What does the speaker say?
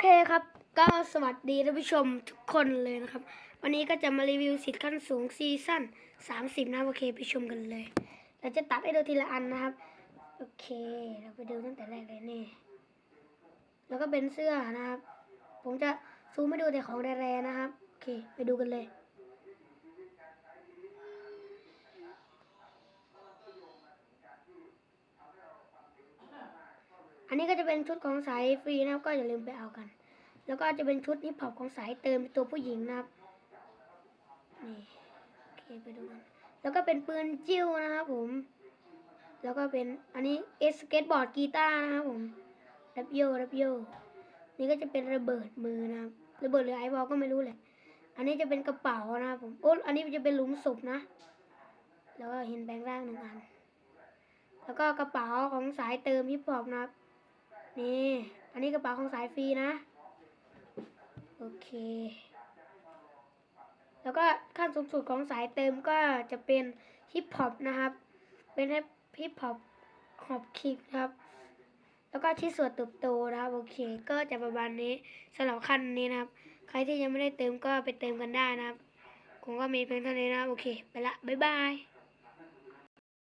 เคครับ ก็สวัสดีท่านผู้ชมทุกคนเลยนะครับ วันนี้ก็จะมารีวิวสิทธิ์ขั้นสูงซีซั่น30 นะโอเคไปชมกันเลยเราจะตัดให้ดูทีละอันนะครับ โอเค เราไปดูตั้งแต่แรกเลยนี่ แล้วก็เป็นเสื้อนะครับ ผมจะซูมให้ดูแต่ของแร่ๆนะครับ โอเค ไปดูกันเลย อันนี้ก็จะเป็นชุดของสายฟรีนะครับ ก็อย่าลืมไปเอากัน แล้วก็จะเป็นชุดฮิปฮอของสายเติมตัวผู้หญิงนะครับ นี่โอเคไปดูกันแล้วก็เป็นปืนจิ้วนะครับผม แล้วก็เป็นอันนี้เอสเกตบอร์ดกีตาร์นะครับผมรับโยรับโยนี่ก็จะเป็นระเบิดมือนะครับระเบิดหรือไอวอลก็ไม่รู้แหละอันนี้จะเป็นกระเป๋านะครับผมโอ้อันนี้จะเป็นหลุมศพนะ แล้วก็เห็นแบงค์ร่างหนึ่งอัน แล้วก็กระเป๋าของสายเติมฮิปฮอปนะครับ นี่ อันนี้กระเป๋าของสายฟรีนะ โอเค แล้วก็ขั้นสูงสุดของสายเติมก็จะเป็นฮิปฮอปนะครับ เป็นฮิปฮอปฮอปคิกครับ แล้วก็ที่ส่วนเติบโตนะครับ โอเค ก็จะประมาณนี้สำหรับขั้นนี้นะครับ ใครที่ยังไม่ได้เติมก็ไปเติมกันได้นะครับ ผมก็มีเพียงเท่านี้นะครับ โอเค ไปละ บ๊ายบาย